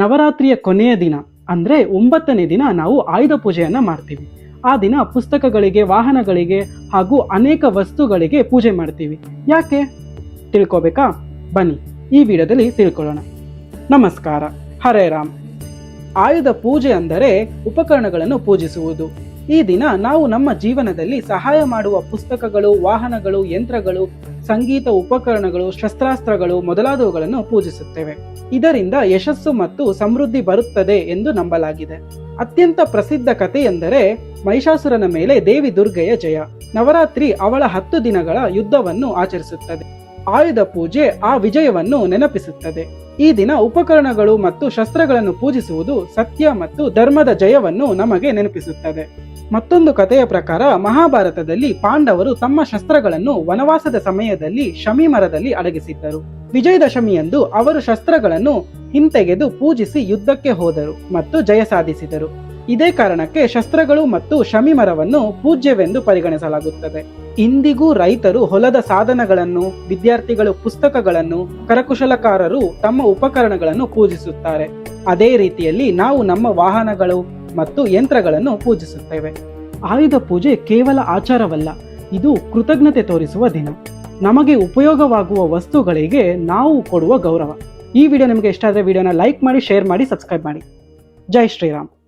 ನವರಾತ್ರಿಯ ಕೊನೆಯ ದಿನ, ಅಂದ್ರೆ ಒಂಬತ್ತನೇ ದಿನ ನಾವು ಆಯುಧ ಪೂಜೆಯನ್ನ ಮಾಡ್ತೀವಿ. ಆ ದಿನ ಪುಸ್ತಕಗಳಿಗೆ, ವಾಹನಗಳಿಗೆ ಹಾಗೂ ಅನೇಕ ವಸ್ತುಗಳಿಗೆ ಪೂಜೆ ಮಾಡ್ತೀವಿ. ಯಾಕೆ? ತಿಳ್ಕೊಬೇಕಾ? ಬನ್ನಿ, ಈ ವಿಡಿಯೋದಲ್ಲಿ ತಿಳ್ಕೊಳ್ಳೋಣ. ನಮಸ್ಕಾರ, ಹರೇ ರಾಮ್. ಆಯುಧ ಪೂಜೆ ಅಂದರೆ ಉಪಕರಣಗಳನ್ನು ಪೂಜಿಸುವುದು. ಈ ದಿನ ನಾವು ನಮ್ಮ ಜೀವನದಲ್ಲಿ ಸಹಾಯ ಮಾಡುವ ಪುಸ್ತಕಗಳು, ವಾಹನಗಳು, ಯಂತ್ರಗಳು ಸಂಗೀತ ಉಪಕರಣಗಳು, ಶಸ್ತ್ರಾಸ್ತ್ರಗಳು ಮೊದಲಾದವುಗಳನ್ನು ಪೂಜಿಸುತ್ತೇವೆ. ಇದರಿಂದ ಯಶಸ್ಸು ಮತ್ತು ಸಮೃದ್ಧಿ ಬರುತ್ತದೆ ಎಂದು ನಂಬಲಾಗಿದೆ. ಅತ್ಯಂತ ಪ್ರಸಿದ್ಧ ಕಥೆ ಎಂದರೆ ಮಹಿಷಾಸುರನ ಮೇಲೆ ದೇವಿ ದುರ್ಗೆಯ ಜಯ. ನವರಾತ್ರಿ ಅವಳ ಹತ್ತು ದಿನಗಳ ಯುದ್ಧವನ್ನು ಆಚರಿಸುತ್ತದೆ. ಆಯುಧ ಪೂಜೆ ಆ ವಿಜಯವನ್ನು ನೆನಪಿಸುತ್ತದೆ. ಈ ದಿನ ಉಪಕರಣಗಳು ಮತ್ತು ಶಸ್ತ್ರಗಳನ್ನು ಪೂಜಿಸುವುದು ಸತ್ಯ ಮತ್ತು ಧರ್ಮದ ಜಯವನ್ನು ನಮಗೆ ನೆನಪಿಸುತ್ತದೆ. ಮತ್ತೊಂದು ಕಥೆಯ ಪ್ರಕಾರ ಮಹಾಭಾರತದಲ್ಲಿ ಪಾಂಡವರು ತಮ್ಮ ಶಸ್ತ್ರಗಳನ್ನು ವನವಾಸದ ಸಮಯದಲ್ಲಿ ಶಮಿ ಮರದಲ್ಲಿ ಅಡಗಿಸಿದ್ದರು. ವಿಜಯದಶಮಿಯಂದು ಅವರು ಶಸ್ತ್ರಗಳನ್ನು ಹಿಂತೆಗೆದು ಪೂಜಿಸಿ ಯುದ್ಧಕ್ಕೆ ಹೋದರು ಮತ್ತು ಜಯ ಸಾಧಿಸಿದರು. ಇದೇ ಕಾರಣಕ್ಕೆ ಶಸ್ತ್ರಗಳು ಮತ್ತು ಶಮಿ ಮರವನ್ನು ಪೂಜ್ಯವೆಂದು ಪರಿಗಣಿಸಲಾಗುತ್ತದೆ. ಇಂದಿಗೂ ರೈತರು ಹೊಲದ ಸಾಧನಗಳನ್ನು, ವಿದ್ಯಾರ್ಥಿಗಳು ಪುಸ್ತಕಗಳನ್ನು, ಕರಕುಶಲಕಾರರು ತಮ್ಮ ಉಪಕರಣಗಳನ್ನು ಪೂಜಿಸುತ್ತಾರೆ. ಅದೇ ರೀತಿಯಲ್ಲಿ ನಾವು ನಮ್ಮ ವಾಹನಗಳು ಮತ್ತು ಯಂತ್ರಗಳನ್ನು ಪೂಜಿಸುತ್ತೇವೆ. ಆಯುಧ ಪೂಜೆ ಕೇವಲ ಆಚಾರವಲ್ಲ, ಇದು ಕೃತಜ್ಞತೆ ತೋರಿಸುವ ದಿನ. ನಮಗೆ ಉಪಯೋಗವಾಗುವ ವಸ್ತುಗಳಿಗೆ ನಾವು ಕೊಡುವ ಗೌರವ. ಈ ವಿಡಿಯೋ ನಿಮಗೆ ಇಷ್ಟ ಆದರೆ ವಿಡಿಯೋನ ಲೈಕ್ ಮಾಡಿ, ಶೇರ್ ಮಾಡಿ, ಸಬ್ಸ್ಕ್ರೈಬ್ ಮಾಡಿ. ಜೈ ಶ್ರೀರಾಮ್.